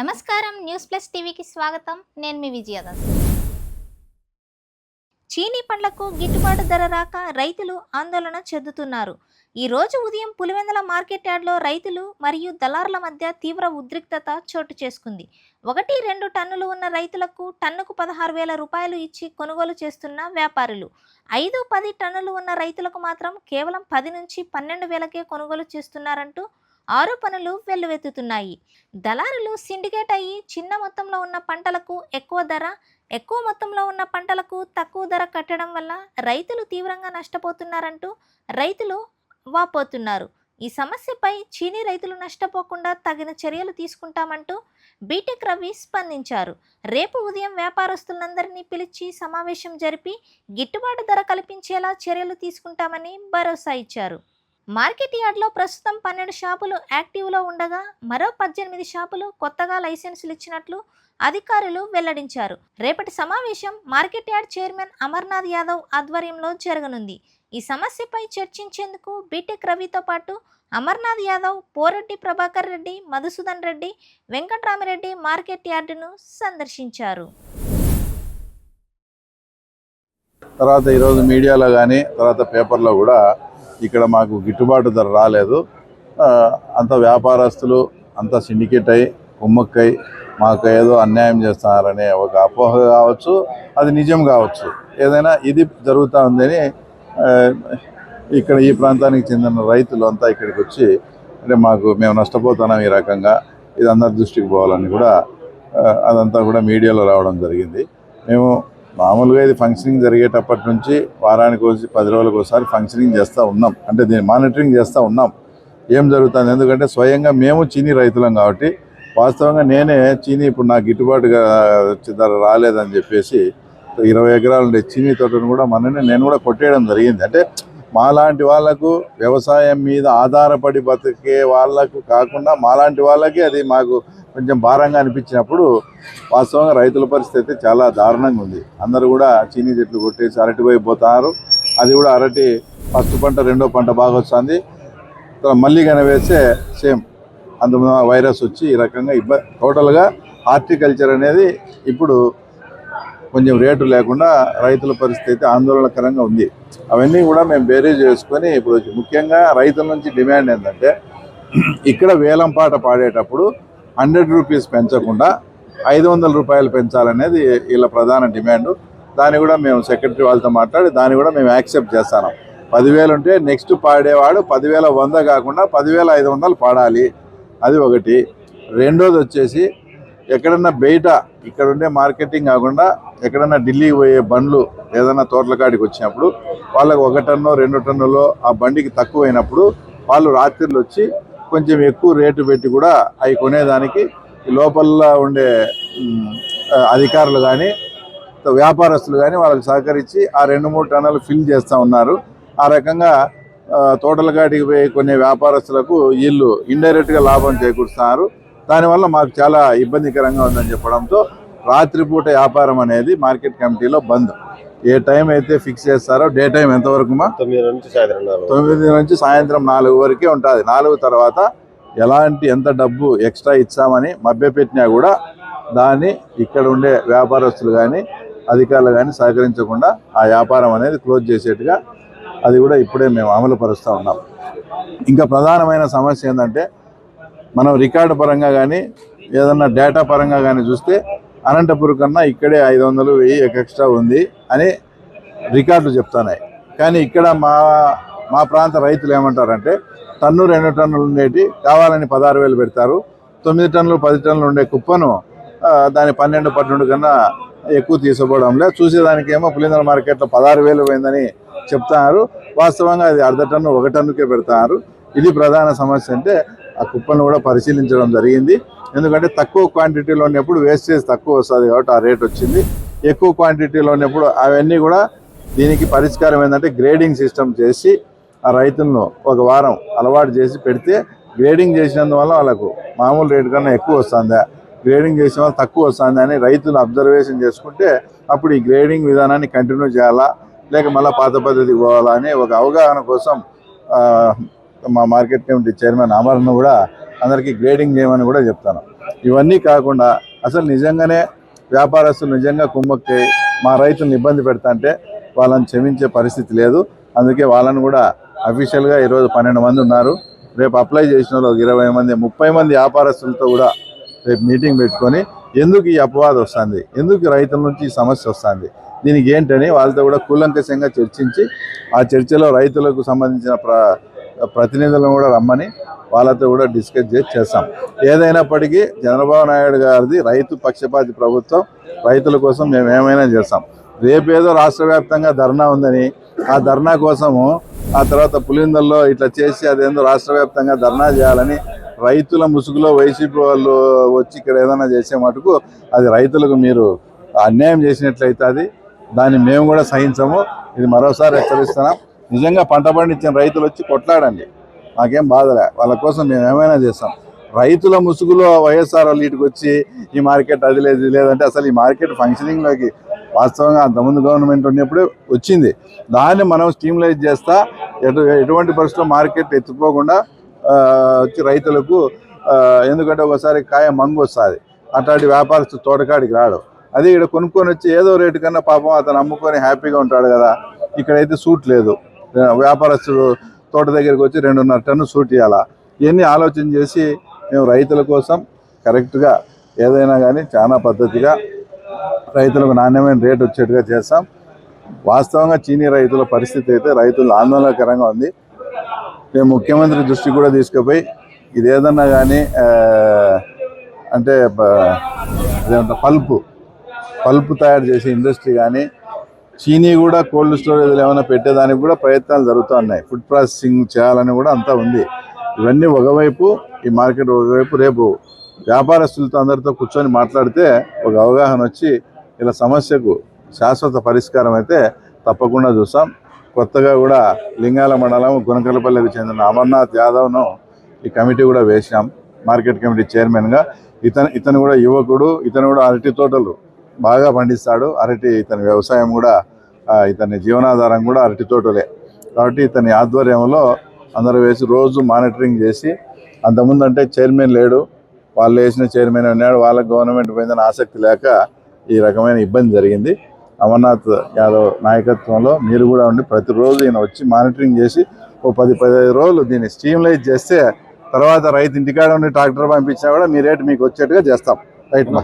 నమస్కారం. News plus టీవీకి స్వాగతం. నేను మీ విజయదాస్. చీనీ పండ్లకు గిట్టుబాటు ధర రాక రైతులు ఆందోళన చెందుతున్నారు. ఈ రోజు ఉదయం పులివెందుల మార్కెట్ యార్డ్లో రైతులు మరియు దళారుల మధ్య తీవ్ర ఉద్రిక్తత చోటు చేసుకుంది. ఒకటి రెండు టన్నులు ఉన్న రైతులకు టన్నుకు పదహారు వేల రూపాయలు ఇచ్చి కొనుగోలు చేస్తున్న వ్యాపారులు. ఐదు పది టన్నులు ఉన్న రైతులకు మాత్రం కేవలం పది నుంచి పన్నెండు వేలకే కొనుగోలు చేస్తున్నారంటూ ఆరోపణలు వెల్లువెత్తుతున్నాయి. దళారులు సిండికేట్ అయ్యి చిన్న మొత్తంలో ఉన్న పంటలకు ఎక్కువ ధర ఎక్కువ మొత్తంలో ఉన్న పంటలకు తక్కువ ధర కట్టడం వల్ల రైతులు తీవ్రంగా నష్టపోతున్నారంటూ రైతులు వాపోతున్నారు. ఈ సమస్యపై చీనీ రైతులు నష్టపోకుండా తగిన చర్యలు తీసుకుంటామంటూ బీటెక్ రవి స్పందించారు. రేపు ఉదయం వ్యాపారస్తులందరినీ పిలిచి సమావేశం జరిపి గిట్టుబాటు ధర కల్పించేలా చర్యలు తీసుకుంటామని భరోసా ఇచ్చారు. మార్కెట్ యార్డ్లో ప్రస్తుతం పన్నెండు షాపులు యాక్టివ్లో ఉండగా మరో పద్దెనిమిది షాపులు కొత్తగా లైసెన్సులు ఇచ్చినట్లు అధికారులు వెల్లడించారు. రేపటి సమావేశం market yard chairman Amarnath Yadav ఆధ్వర్యంలో జరగనుంది. ఈ సమస్యపై చర్చించేందుకు బీటెక్ రవితో పాటు అమర్నాథ్ యాదవ్ పోరెడ్డి ప్రభాకర్ రెడ్డి మధుసూదన్ రెడ్డి వెంకట్రామిరెడ్డి మార్కెట్ యార్డును సందర్శించారు. తర్వాత ఈరోజు మీడియాలో కానీ తర్వాత పేపర్లో కూడా ఇక్కడ మాకు గిట్టుబాటు ధర రాలేదు. అంత వ్యాపారస్తులు అంత సిండికేట్ అయి కుమ్మక్కై మాకు ఏదో అన్యాయం చేస్తున్నారనే ఒక అపోహ కావచ్చు అది నిజం కావచ్చు. ఏదైనా ఇది జరుగుతూ ఉందని ఇక్కడ ఈ ప్రాంతానికి చెందిన రైతులు అంతా ఇక్కడికి వచ్చి అంటే మాకు మేము నష్టపోతున్నాం ఈ రకంగా ఇది అందరి దృష్టికి పోవాలని కూడా అదంతా కూడా మీడియాలో రావడం జరిగింది. మేము మామూలుగా ఇది ఫంక్షనింగ్ జరిగేటప్పటి నుంచి వారానికి వచ్చి పది రోజులకు ఒకసారి ఫంక్షనింగ్ చేస్తూ ఉన్నాం. అంటే దీన్ని మానిటరింగ్ చేస్తూ ఉన్నాం. ఏం జరుగుతుంది? ఎందుకంటే స్వయంగా మేము చీనీ రైతులం కాబట్టి వాస్తవంగా నేనే చీనీ ఇప్పుడు నాకు గిట్టుబాటుగా వచ్చే ధర రాలేదని చెప్పేసి ఇరవై ఎకరాలు ఉండే చీనీ తోటను కూడా మననే నేను కూడా కొట్టేయడం జరిగింది. అంటే మాలాంటి వాళ్ళకు వ్యవసాయం మీద ఆధారపడి బతికే వాళ్ళకు కాకుండా మాలాంటి వాళ్ళకి అది మాకు కొంచెం భారంగా అనిపించినప్పుడు వాస్తవంగా రైతుల పరిస్థితి చాలా దారుణంగా ఉంది. అందరూ కూడా చీనీ చెట్లు కొట్టేసి అరటి వైపు పోతున్నారు అది కూడా అరటి ఫస్ట్ పంట రెండో పంట బాగా వస్తుంది. మళ్ళీ కనవేస్తే సేమ్ అందులో వైరస్ వచ్చి ఈ రకంగా ఇబ్బంది టోటల్గా హార్టికల్చర్ అనేది ఇప్పుడు కొంచెం రేటు లేకుండా రైతుల పరిస్థితి ఆందోళనకరంగా ఉంది. అవన్నీ కూడా మేము బేరీజ్ చేసుకొని ఇప్పుడు ముఖ్యంగా రైతుల నుంచి డిమాండ్ ఏంటంటే ఇక్కడ వేలం పాట పాడేటప్పుడు హండ్రెడ్ రూపీస్ పెంచకుండా ఐదు వందల రూపాయలు పెంచాలనేది వీళ్ళ ప్రధాన డిమాండ్. దాన్ని కూడా మేము సెక్రటరీ వాళ్ళతో మాట్లాడి దాన్ని కూడా మేము యాక్సెప్ట్ చేస్తాను పదివేలు ఉంటే నెక్స్ట్ పాడేవాడు పదివేల వంద కాకుండా పదివేల ఐదు వందలు పాడాలి. అది ఒకటి. రెండోది వచ్చేసి ఎక్కడన్నా బయట ఇక్కడ ఉండే మార్కెటింగ్ కాకుండా ఎక్కడన్నా ఢిల్లీకి పోయే బండ్లు ఏదైనా తోటల కాడికి వచ్చినప్పుడు వాళ్ళకి ఒక టన్ను రెండు టన్నులో ఆ బండికి తక్కువ అయినప్పుడు వాళ్ళు రాత్రిళ్ళు వచ్చి కొంచెం ఎక్కువ రేటు పెట్టి కూడా అవి కొనేదానికి లోపల ఉండే అధికారులు కానీ వ్యాపారస్తులు కానీ వాళ్ళకి సహకరించి ఆ రెండు మూడు టన్నులు ఫిల్ చేస్తూ ఉన్నారు. ఆ రకంగా ఆ, తోటల పోయి కొన్ని వ్యాపారస్తులకు వీళ్ళు ఇండైరెక్ట్గా లాభం చేకూరుస్తున్నారు. దానివల్ల మాకు చాలా ఇబ్బందికరంగా ఉందని చెప్పడంతో రాత్రిపూట వ్యాపారం అనేది మార్కెట్ కమిటీలో బంద్. ఏ టైం అయితే ఫిక్స్ చేస్తారో డే టైం ఎంతవరకు మా? తొమ్మిది నుంచి సాయంత్రం నాలుగు తొమ్మిది నుంచి సాయంత్రం నాలుగు వరకే ఉంటుంది. నాలుగు తర్వాత ఎలాంటి ఎంత డబ్బు ఎక్స్ట్రా ఇచ్చామని మభ్యపెట్టినా కూడా దాన్ని ఇక్కడ ఉండే వ్యాపారస్తులు కానీ అధికారులు కానీ సహకరించకుండా ఆ వ్యాపారం అనేది క్లోజ్ చేసేట్టుగా అది కూడా ఇప్పుడే మేము అమలు పరుస్తూ ఉన్నాం. ఇంకా ప్రధానమైన సమస్య ఏంటంటే మనం రికార్డు పరంగా కానీ ఏదన్నా డేటా పరంగా కానీ చూస్తే అనంతపురం కన్నా ఇక్కడే ఐదు వందలు వెయ్యి ఎక్స్ట్రా ఉంది అని రికార్డులు చెప్తున్నాయి. కానీ ఇక్కడ మా మా ప్రాంత రైతులు ఏమంటారంటే టన్ను రెండు టన్నులు ఉండేటి కావాలని పదహారు వేలు పెడతారు. తొమ్మిది టన్నులు పది టన్నులు ఉండే కుప్పను దాని పన్నెండు పన్నెండు కన్నా ఎక్కువ తీసుకోవడం లేదు. చూసేదానికేమో పులిందర మార్కెట్లో పదహారు వేలు పోయిందని చెప్తున్నారు వాస్తవంగా అది అర్ధ టన్ను ఒక టన్నుకే పెడతారు. ఇది ప్రధాన సమస్య అంటే ఆ కుప్పను కూడా పరిశీలించడం జరిగింది. ఎందుకంటే తక్కువ క్వాంటిటీలో ఉన్నప్పుడు వేస్టేజ్ తక్కువ వస్తుంది కాబట్టి ఆ రేట్ వచ్చింది. ఎక్కువ క్వాంటిటీలో ఉన్నప్పుడు అవన్నీ కూడా దీనికి పరిష్కారం ఏంటంటే గ్రేడింగ్ సిస్టమ్ చేసి ఆ రైతులను ఒక వారం అలవాటు చేసి పెడితే గ్రేడింగ్ చేసినందువల్ల వాళ్ళకు మామూలు రేటు కన్నా ఎక్కువ వస్తుందా? గ్రేడింగ్ చేసిన వాళ్ళు తక్కువ వస్తుంది అని రైతులు అబ్జర్వేషన్ చేసుకుంటే అప్పుడు ఈ గ్రేడింగ్ విధానాన్ని కంటిన్యూ చేయాలా? లేక మళ్ళీ పాత పద్ధతికి పోవాలా? అని ఒక అవగాహన కోసం మా మార్కెట్ కమిటీ చైర్మన్ అమర్ను కూడా అందరికీ గ్రేడింగ్ చేయమని కూడా చెప్తాను. ఇవన్నీ కాకుండా అసలు నిజంగానే వ్యాపారస్తులు నిజంగా కుమ్మక్కి మా రైతులను ఇబ్బంది పెడతాంటే వాళ్ళని క్షమించే పరిస్థితి లేదు. అందుకే వాళ్ళని కూడా అఫీషియల్గా ఈరోజు పన్నెండు మంది ఉన్నారు. రేపు అప్లై చేసిన వాళ్ళు ఒక ఇరవై మంది ముప్పై మంది వ్యాపారస్తులతో కూడా రేపు మీటింగ్ పెట్టుకొని ఎందుకు ఈ అపవాదం వస్తుంది? ఎందుకు రైతుల నుంచి ఈ సమస్య వస్తుంది? దీనికి ఏంటని వాళ్ళతో కూడా కూలంకషంగా చర్చించి ఆ చర్చలో రైతులకు సంబంధించిన ప్ర ప్రతినిధులను కూడా రమ్మని వాళ్ళతో కూడా డిస్కస్ చేసి చేస్తాం. ఏదైనప్పటికీ చంద్రబాబు నాయుడు గారిది రైతు పక్షపాతి ప్రభుత్వం రైతుల కోసం మేము ఏమైనా చేస్తాం. రేపేదో రాష్ట్ర వ్యాప్తంగా ధర్నా ఉందని ఆ ధర్నా కోసము ఆ తర్వాత పులిందల్లో ఇట్లా చేసి అదేందో రాష్ట్ర వ్యాప్తంగా ధర్నా చేయాలని రైతుల ముసుగులో వైసీపీ వాళ్ళు వచ్చి ఇక్కడ ఏదైనా చేసే మటుకు అది రైతులకు మీరు అన్యాయం చేసినట్లయితే అది దాన్ని మేము కూడా సహించము. ఇది మరోసారి హెచ్చరిస్తున్నాం. నిజంగా పంట పండించిన రైతులు వచ్చి కొట్లాడండి. మాకేం బాధలే. వాళ్ళ కోసం మేము ఏమైనా చేస్తాం. రైతుల ముసుగులో వైఎస్ఆర్ వాళ్ళు ఇటుకు వచ్చి ఈ మార్కెట్ అది లేదు లేదంటే అసలు ఈ మార్కెట్ ఫంక్షనింగ్లోకి వాస్తవంగా అంతకుముందు గవర్నమెంట్ ఉన్నప్పుడు వచ్చింది. దాన్ని మనం స్టీమ్లైజ్ చేస్తా ఎటు ఎటువంటి పరిస్థితుల్లో మార్కెట్ ఎత్తుకోకుండా వచ్చి రైతులకు ఎందుకంటే ఒకసారి కాయ మంగు వస్తుంది. అట్లాంటి వ్యాపారస్తు తోటకాడికి రాడు. అదే ఇక్కడ కొనుక్కొని వచ్చి ఏదో రేటు కన్నా పాపం అతను అమ్ముకొని హ్యాపీగా ఉంటాడు కదా. ఇక్కడైతే సూట్ లేదు. వ్యాపారస్తుడు తోట దగ్గరికి వచ్చి రెండున్నర టన్ను సూట్ ఇవ్వాలా ఇవన్నీ ఆలోచన చేసి మేము రైతుల కోసం కరెక్ట్గా ఏదైనా కానీ చాలా పద్ధతిగా రైతులకు నాణ్యమైన రేటు వచ్చేట్టుగా చేస్తాం. వాస్తవంగా చీనీ రైతుల పరిస్థితి అయితే రైతులు ఆందోళనకరంగా ఉంది. మేము ముఖ్యమంత్రి దృష్టికి కూడా తీసుకుపోయి ఇది కానీ అంటే పల్పు పల్పు తయారు చేసే ఇండస్ట్రీ కానీ చీనీ కూడా కోల్డ్ స్టోరేజ్లు ఏమైనా పెట్టేదానికి కూడా ప్రయత్నాలు జరుగుతున్నాయి ఫుడ్ ప్రాసెసింగ్ చేయాలని కూడా అంతా ఉంది. ఇవన్నీ ఒకవైపు ఈ మార్కెట్ ఒకవైపు రేపు వ్యాపారస్తులతో అందరితో కూర్చొని మాట్లాడితే ఒక అవగాహన వచ్చి ఇలా సమస్యకు శాశ్వత పరిష్కారం అయితే తప్పకుండా చూసాం కొత్తగా కూడా లింగాల మండలం గుణకలపల్లికి చెందిన అమర్నాథ్ యాదవ్ను ఈ కమిటీ కూడా వేశాం. మార్కెట్ కమిటీ చైర్మన్గా. ఇతను ఇతను కూడా యువకుడు ఇతను కూడా అరటి తోటలు బాగా పండిస్తాడు. అరటి ఇతని వ్యవసాయం కూడా ఇతని జీవనాధారం కూడా అరటి తోటలే. కాబట్టి ఇతని ఆధ్వర్యంలో అందరూ వేసి రోజు మానిటరింగ్ చేసి అంతకుముందు అంటే చైర్మన్ లేడు. వాళ్ళు వేసిన చైర్మన్ ఉన్నాడు. వాళ్ళకి గవర్నమెంట్ పోయిందని ఆసక్తి లేక ఈ రకమైన ఇబ్బంది జరిగింది. అమర్నాథ్ యాదవ్ నాయకత్వంలో మీరు కూడా ఉండి ప్రతిరోజు ఈయన వచ్చి మానిటరింగ్ చేసి ఓ పది పదిహేను రోజులు దీన్ని స్టీమ్లైజ్ చేస్తే తర్వాత రైతు ఇంటికాడ ఉండి ట్రాక్టర్ పంపించినా కూడా మీ రేటు మీకు వచ్చేట్టుగా చేస్తాం. రైట్ మా.